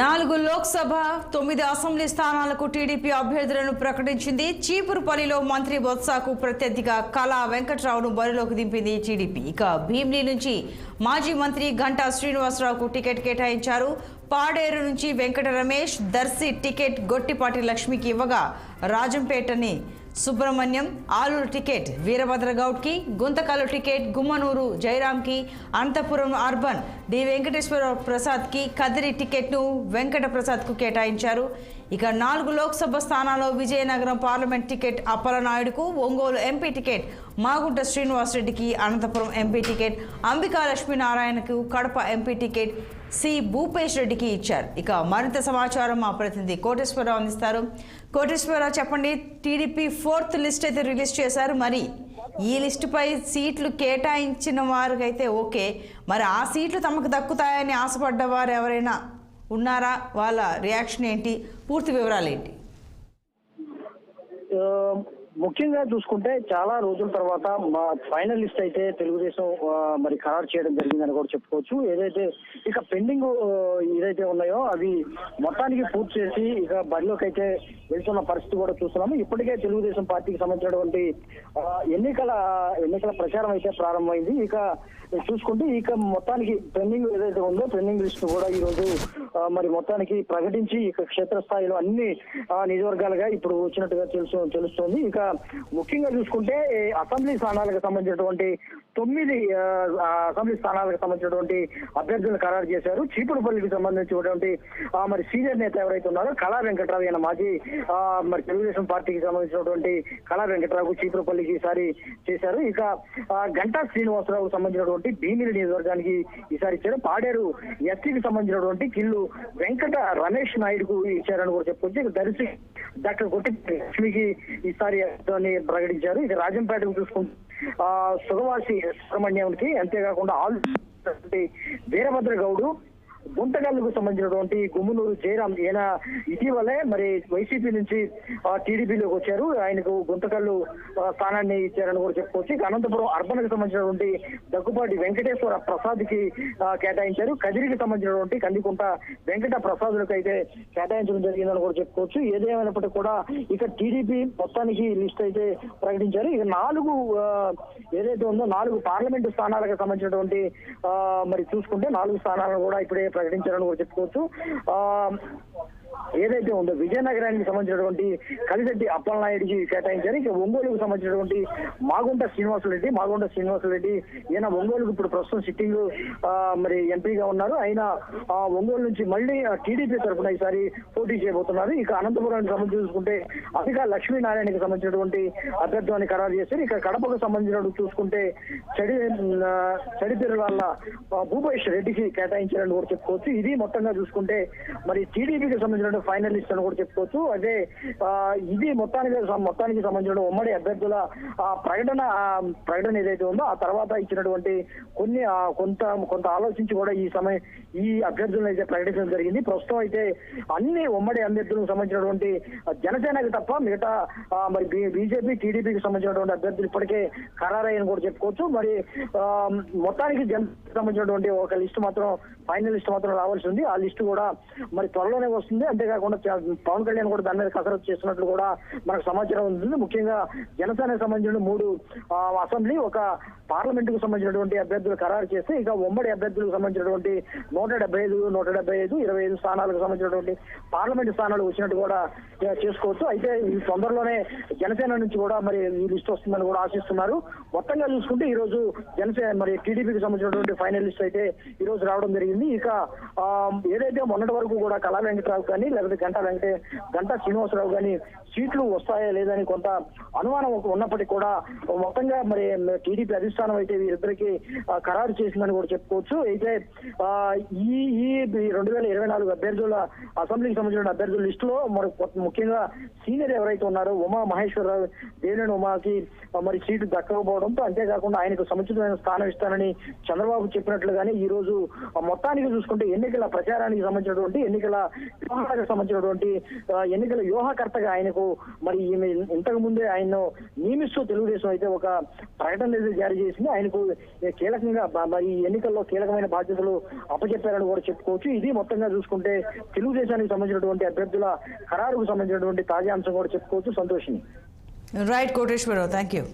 నాలుగు లోక్సభ తొమ్మిది అసెంబ్లీ స్థానాలకు టీడీపీ అభ్యర్థులను ప్రకటించింది. చీపురుపల్లిలో మంత్రి బొత్సాకు ప్రత్యర్థిగా కళా వెంకట్రావును బరిలోకి దింపింది టీడీపీ. ఇక భీమ్లీ నుంచి మాజీ మంత్రి గంటా శ్రీనివాసరావుకు టికెట్ కేటాయించారు. పాడేరు నుంచి వెంకట రమేష్ దర్శి టికెట్ గొట్టిపాటి లక్ష్మికి ఇవ్వగా రాజంపేటని సుబ్రహ్మణ్యం ఆలూరు టికెట్ వీరభద్రగౌడ్కి గుంతకల్లు టికెట్ గుమ్మనూరు జయరాంకి అనంతపురం అర్బన్ డి వెంకటేశ్వర ప్రసాద్కి కదిరి టికెట్ను వెంకట ప్రసాద్కు కేటాయించారు. ఇక నాలుగు లోక్సభ స్థానాల్లో విజయనగరం పార్లమెంట్ టికెట్ అప్పలనాయుడుకు ఒంగోలు ఎంపీ టికెట్ మాగుంట శ్రీనివాసరెడ్డికి Anantapuram MP ticket Ambika లక్ష్మీనారాయణకు Kadapa MP ticket C Bhupesh రెడ్డికి ఇచ్చారు. ఇక మరింత సమాచారం మా ప్రతినిధి కోటేశ్వరరావు అందిస్తారు. కోటేశ్వరరావు చెప్పండి టీడీపీ ఫోర్త్ లిస్ట్ అయితే రిలీజ్ చేశారు. మరి ఈ లిస్టుపై సీట్లు కేటాయించిన వారికైతే ఓకే. మరి ఆ సీట్లు తమకు దక్కుతాయని ఆశపడ్డ వారు ఎవరైనా ఉన్నారా? వాళ్ళ రియాక్షన్ ఏంటి? పూర్తి వివరాలు ఏంటి? ముఖ్యంగా చూసుకుంటే చాలా రోజుల తర్వాత మా ఫైనల్ లిస్ట్ అయితే తెలుగుదేశం మరి ఖరారు చేయడం జరిగిందని కూడా చెప్పుకోవచ్చు. ఏదైతే ఇక పెండింగ్ ఏదైతే ఉన్నాయో అవి మొత్తానికి పూర్తి చేసి ఇక బరిలోకి అయితే వెళ్తున్న పరిస్థితి కూడా చూస్తున్నాము. ఇప్పటికే తెలుగుదేశం పార్టీకి సంబంధించినటువంటి ఎన్నికల ఎన్నికల ప్రచారం అయితే ప్రారంభమైంది. ఇక చూసుకుంటే ఇక మొత్తానికి పెండింగ్ ఏదైతే ఉందో పెండింగ్ లిస్ట్ కూడా ఈ రోజు మరి మొత్తానికి ప్రకటించి ఇక క్షేత్రస్థాయిలో అన్ని నిజవర్గాలుగా నియోజకవర్గాలుగా ఇప్పుడు వచ్చినట్టుగా తెలుసు తెలుస్తోంది. ఇక ముఖ్యంగా చూసుకుంటే అసెంబ్లీ స్థానాలకు సంబంధించినటువంటి తొమ్మిది అసెంబ్లీ స్థానాలకు సంబంధించినటువంటి అభ్యర్థులను ఖరారు చేశారు. చీపురుపల్లికి సంబంధించినటువంటి మరి సీనియర్ నేత ఎవరైతే ఉన్నారో కళా వెంకట్రావు ఆయన మాజీ మరి తెలుగుదేశం పార్టీకి సంబంధించినటువంటి కళా వెంకట్రావు చీపురుపల్లికి ఈసారి చేశారు. ఇక గంటా శ్రీనివాసరావుకు సంబంధించినటువంటి భీమిలి నియోజకవర్గానికి ఈసారి ఇచ్చారు. పాడేరు ఎస్టీకి సంబంధించినటువంటి కిల్లు వెంకట రమేష్ నాయుడుకు ఇచ్చారని కూడా చెప్పొచ్చు ఇక దర్శి డాక్టర్ కొట్టి లక్ష్మికి ఈసారి ప్రకటించారు. ఇక రాజంపేటకు చూసుకుంటే సుగవాసి సుబ్రహ్మణ్యానికి అంతేకాకుండా ఆల్ వీరభద్ర గౌడు గుంటగల్లుకు సంబంధించినటువంటి గుమ్మనూరు జయరాం ఈయన ఇటీవలే మరి వైసీపీ నుంచి టీడీపీలోకి వచ్చారు. ఆయనకు గుంతకల్లు స్థానాన్ని ఇచ్చారని కూడా చెప్పుకోవచ్చు. ఇక అనంతపురం అర్బన్కి సంబంధించినటువంటి దగ్గుపాటి వెంకటేశ్వర ప్రసాద్కి కేటాయించారు. కదిరికి సంబంధించినటువంటి కందికుంట వెంకట ప్రసాదులకు అయితే కేటాయించడం జరిగిందని కూడా చెప్పుకోవచ్చు. ఏదేమైనప్పటికీ కూడా ఇక టీడీపీ మొత్తానికి లిస్ట్ అయితే ప్రకటించారు. ఇక నాలుగు ఏదైతే ఉందో నాలుగు పార్లమెంటు స్థానాలకు సంబంధించినటువంటి మరి చూసుకుంటే నాలుగు స్థానాలను కూడా ఇప్పుడే ప్రకటించారని కూడా చెప్పుకోవచ్చు. ఆ ఏదైతే ఉందో విజయనగరానికి సంబంధించినటువంటి కలిశెట్టి అప్పలనాయుడికి కేటాయించారు. ఇక ఒంగోలుకు సంబంధించినటువంటి మాగుంట శ్రీనివాసరెడ్డి మాగుంట శ్రీనివాసరెడ్డి ఈయన ఒంగోలుకు ఇప్పుడు ప్రస్తుతం సిట్టింగ్ మరి ఎంపీగా ఉన్నారు. ఆయన ఒంగోలు నుంచి మళ్ళీ టీడీపీ తరఫున ఈసారి పోటీ చేయబోతున్నారు. ఇక అనంతపురానికి సంబంధించి చూసుకుంటే అధిక లక్ష్మీనారాయణకి సంబంధించినటువంటి అభ్యర్థులను ఖరారు చేశారు. ఇక కడపకు సంబంధించినట్టు చూసుకుంటే చెడి ఆ, వాళ్ళ భూపేష్ రెడ్డికి కేటాయించారని కూడా చెప్పుకోవచ్చు. ఇది మొత్తంగా చూసుకుంటే మరి టీడీపీకి సంబంధించిన ఫైనలిస్ట్ అని కూడా చెప్పుకోవచ్చు. అదే ఇది మొత్తానికి మొత్తానికి సంబంధించిన ఉమ్మడి అభ్యర్థుల ఆ, ప్రకటన ప్రకటన ఏదైతే ఉందో ఆ తర్వాత ఇచ్చినటువంటి కొన్ని కొంత కొంత ఆలోచించి కూడా ఈ సమయం ఈ అభ్యర్థులను అయితే ప్రకటించడం జరిగింది. ప్రస్తుతం అయితే అన్ని ఉమ్మడి అభ్యర్థులకు సంబంధించినటువంటి జనసేనకి తప్ప మిగతా మరి బీజేపీ టీడీపీకి సంబంధించినటువంటి అభ్యర్థులు ఇప్పటికే ఖరారయ్యని కూడా చెప్పుకోవచ్చు. మరి మొత్తానికి జన సంబంధించినటువంటి ఒక లిస్ట్ మాత్రం ఫైనల్ లిస్ట్ మాత్రం రావాల్సి ఉంది. ఆ లిస్ట్ కూడా మరి త్వరలోనే వస్తుంది. అంతేకాకుండా పవన్ కళ్యాణ్ కూడా దాని మీద కసరత్తు చేస్తున్నట్లు కూడా మనకు సమాచారం ఉంటుంది. ముఖ్యంగా జనసేనకు సంబంధించిన మూడు అసెంబ్లీ ఒక పార్లమెంట్కు సంబంధించినటువంటి అభ్యర్థులు ఖరారు చేస్తే ఇక ఉమ్మడి అభ్యర్థులకు సంబంధించినటువంటి నూట డెబ్బై ఐదు నూట డెబ్బై ఐదు ఇరవై ఐదు స్థానాలకు సంబంధించినటువంటి పార్లమెంట్ స్థానాలు వచ్చినట్టు కూడా చేసుకోవచ్చు. అయితే ఈ తొందరలోనే జనసేన నుంచి కూడా మరి ఈ లిస్ట్ వస్తుందని కూడా ఆశిస్తున్నారు. మొత్తంగా చూసుకుంటే ఈ రోజు జనసేన మరి టీడీపీకి సంబంధించినటువంటి ఫైనల్ లిస్ట్ అయితే ఈ రోజు రావడం జరిగింది. ఇక ఏదైతే మొన్నటి వరకు కూడా కళా వెంకటరావు కానీ లేకపోతే గంటా వెంకటే గంటా శ్రీనివాసరావు కానీ సీట్లు వస్తాయా లేదని కొంత అనుమానం ఉన్నప్పటికీ కూడా మొత్తంగా మరి టీడీపీ అధిష్టానం అయితే వీరిద్దరికి ఖరారు చేసిందని కూడా చెప్పుకోవచ్చు. అయితే ఈ ఈ రెండు వేల ఇరవై నాలుగు అభ్యర్థుల అసెంబ్లీకి సంబంధించిన అభ్యర్థుల లిస్టులో మరి ముఖ్యంగా సీనియర్ ఎవరైతే ఉన్నారో ఉమా మహేశ్వరరావు దేవినేని ఉమాకి మరి సీటు దక్కకపోవడంతో అంతేకాకుండా ఆయనకు సముచితమైన స్థానం ఇస్తానని చంద్రబాబు చెప్పినట్లుగానే ఈ రోజు మొత్తం మొత్తానికి చూసుకుంటే ఎన్నికల ప్రచారానికి సంబంధించినటువంటి ఎన్నికల వ్యూహాలకు సంబంధించినటువంటి ఎన్నికల వ్యూహకర్తగా ఆయనకు మరి ఈమె ఇంతకు ముందే ఆయన్ను నియమిస్తూ తెలుగుదేశం అయితే ఒక ప్రకటన అయితే జారీ చేసింది. ఆయనకు కీలకంగా మరి ఈ ఎన్నికల్లో కీలకమైన బాధ్యతలు అప్పచెప్పారని కూడా చెప్పుకోవచ్చు. ఇది మొత్తంగా చూసుకుంటే తెలుగుదేశానికి సంబంధించినటువంటి అభ్యర్థుల ఖరారుకు సంబంధించినటువంటి తాజా అంశం కూడా చెప్పుకోవచ్చు. Santoshini. Right Koteswararao thank you